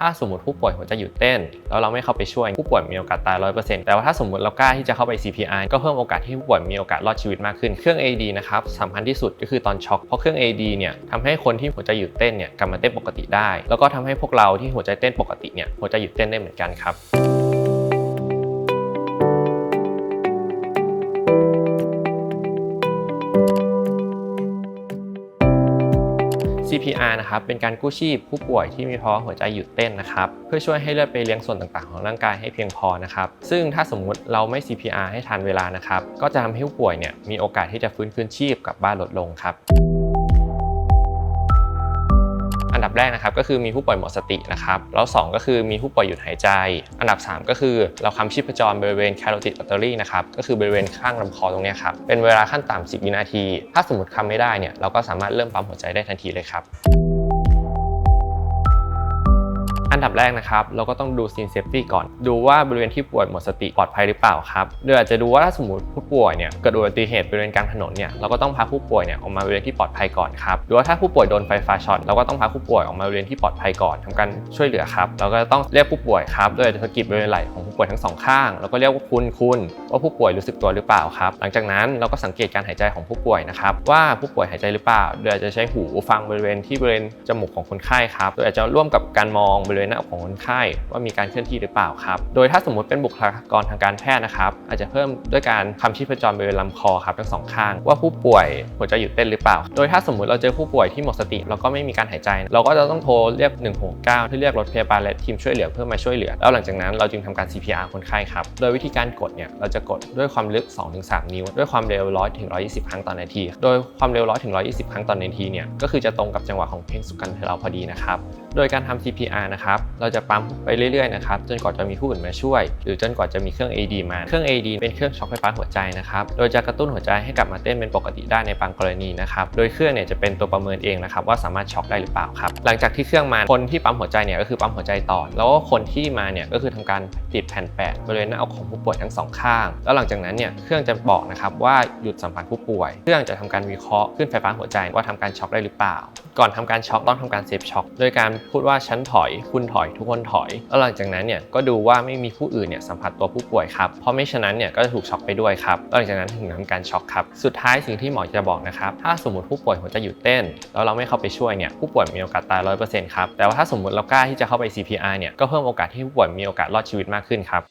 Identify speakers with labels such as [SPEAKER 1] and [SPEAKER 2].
[SPEAKER 1] ถ้าสมมติผู้ป่วยหัวใจหยุดเต้น แล้วเราไม่เข้าไปช่วยผู้ป่วยมีโอกาสตาย 100%แต่ว่าถ้าสมมติเรากล้าที่จะเข้าไป CPR ก็เพิ่มโอกาสที่ผู้ป่วยมีโอกาสรอดชีวิตมากขึ้น เครื่อง AED นะครับสำคัญที่สุดก็คือตอนช็อก เพราะเครื่อง AED เนี่ยทำให้คนที่หัวใจหยุดเต้นเนี่ยกลับมาเต้นปกติได้ แล้วก็ทำให้พวกเราที่หัวใจเต้นปกติเนี่ยหัวใจหยุดเต้นได้เหมือนกันครับ CPR นะครับเป็นการกู้ชีพผู้ป่วยที่มีภาวะหัวใจหยุดเต้นนะครับเพื่อช่วยให้เลือดไปเลี้ยงส่วนต่างๆ ของร่างกายให้เพียงพอนะครับซึ่งถ้าสมมุติเราไม่ CPR ให้ทันเวลานะครับก็จะทำให้ผู้ป่วยเนี่ยมีโอกาสที่จะฟื้นคืนชีพกลับบ้านลดลงครับ ดับแรกนะครับก็คือมีผู้ป่วยหมดสตินะครับแล้วสองก็คือมีผู้ป่วยหยุดหายใจ อันดับ 3 ก็คือเราคำชีพจรบริเวณแคโรติดอัตเตอรี่นะครับก็คือบริเวณข้างลำคอตรงนี้ครับเป็นเวลาขั้นต่ำ10 วินาที ถ้าสมมติคำไม่ได้เนี่ยเราก็สามารถเริ่มปั๊มหัวใจได้ทันทีเลยครับ ดับแรกนะครับเราก็ต้องดูซีนเซฟตี้ก่อน ดูว่าบริเวณที่ป่วยหมดสติปลอดภัยหรือเปล่าครับโดยอาจจะดูว่าถ้าสมมติผู้ป่วยเนี่ยเกิดอุบัติเหตุบริเวณกลางถนนเนี่ยเราก็ต้องพาผู้ป่วยเนี่ยออกมาบริเวณที่ปลอดภัยก่อนครับหรือว่าถ้าผู้ป่วยโดนไฟฟ้าช็อตเราก็ต้องพาผู้ป่วยออกมาบริเวณที่ปลอดภัยก่อนทำการช่วยเหลือครับเราก็ต้องเรียกผู้ป่วยครับโดยจะสะกิดบริเวณไหล่ของผู้ป่วยทั้งสองข้างแล้วก็เรียกว่าคุณคุณว่าผู้ป่วยรู้สึกตัวหรือเปล่าครับ หลังจากนั้นเราก็สังเกตการหายใจของผู้ป่วยนะครับว่าผู้ป่วยหายใจหรือเปล่า โดยอาจจะใช้หูฟังบริเวณที่บริเวณจมูกของคนไข้ครับโดยอาจจะร่วมกับการมองบริเวณน้าอกของคนไข้ว่ามีการเคลื่อนที่หรือเปล่าครับ โดยถ้าสมมุติเป็นบุคลากรทางการแพทย์นะครับ อาจจะเพิ่มด้วยการคำชีพจรบริเวณลำคอครับทั้งสองข้าง ว่าผู้ป่วยหัวใจหยุดเต้นหรือเปล่า โดยถ้าสมมุติเราเจอผู้ป่วยที่หมดสติแล้วก็ไม่มีการหายใจ เราก็จะต้องโทรเรียก 169เพื่อเรียกรถพยาบาลและทีมช่วยเหลือเพื่อมาช่วยเหลือ แล้วหลังจากนั้นเราจึงทำการ CPR คนไข้ครับ โดยวิธีการกดเนี่ยเราจะกดด้วยความลึก 2-3 นิ้ว ด้วยความเร็ว 100 ถึง 120 ครั้งต่อนาที โดยความเร็ว 100 ถึง 120 ครั้งต่อนาทีเนี่ยก็คือจะตรงกับจังหวะของเพลงสุกันเทเราพอดีนะครับ โดยการทำ CPR นะครับเราจะปั๊มไปเรื่อยๆนะครับจนกว่าจะมีผู้อื่นมาช่วย หรือจนกว่าจะมีเครื่อง AD มา เครื่อง AD เป็นเครื่องช็อคไฟฟ้าหัวใจนะครับ โดยจะกระตุ้นหัวใจให้กลับมาเต้นเป็นปกติได้ในบางกรณีนะครับ โดยเครื่องเนี่ยจะเป็นตัวประเมินเองนะครับว่าสามารถช็อคได้หรือเปล่าครับ หลังจากที่เครื่องมา คนที่ปั๊มหัวใจเนี่ยก็คือปั๊มหัวใจต่อ แล้วก็คนที่มาเนี่ยก็คือทำการติดแผ่นแปะบริเวณหน้าอกของผู้ป่วยทั้งสองข้าง แล้วหลังจากนั้นเนี่ยเครื่องจะบอกนะครับว่าหยุดสัมผัสผู้ป่วย เครื่องจะทำการวิเคราะห์ขึ้นไฟฟ้าหัวใจว่าทำการช็อคได้หรือเปล่า ก่อนทำการช็อคต้องทำการเซฟช็อคโดยการพูดว่าฉันถอยคุณถอยทุกคนถอยแล้วหลังจากนั้นเนี่ยก็ดูว่าไม่มีผู้อื่นเนี่ยสัมผัสตัวผู้ป่วยครับเพราะไม่ฉะนั้นเนี่ยก็จะถูกช็อคไปด้วยครับแล้วหลังจากนั้นถึงทำการช็อคครับสุดท้ายสิ่งที่หมอจะบอกนะครับถ้าสมมติผู้ป่วยหัวใจหยุดเต้น แล้วเราไม่เข้าไปช่วยเนี่ยผู้ป่วยมีโอกาสตายร้อยเปอร์เซ็นต์ครับแต่ว่าถ้าสมมติเรากล้าที่จะเข้าไป CPR เนี่ยก็เพิ่มโอกาสที่ผู้ป่วยมีโอกาสรอดชีวิตมากขึ้นครับ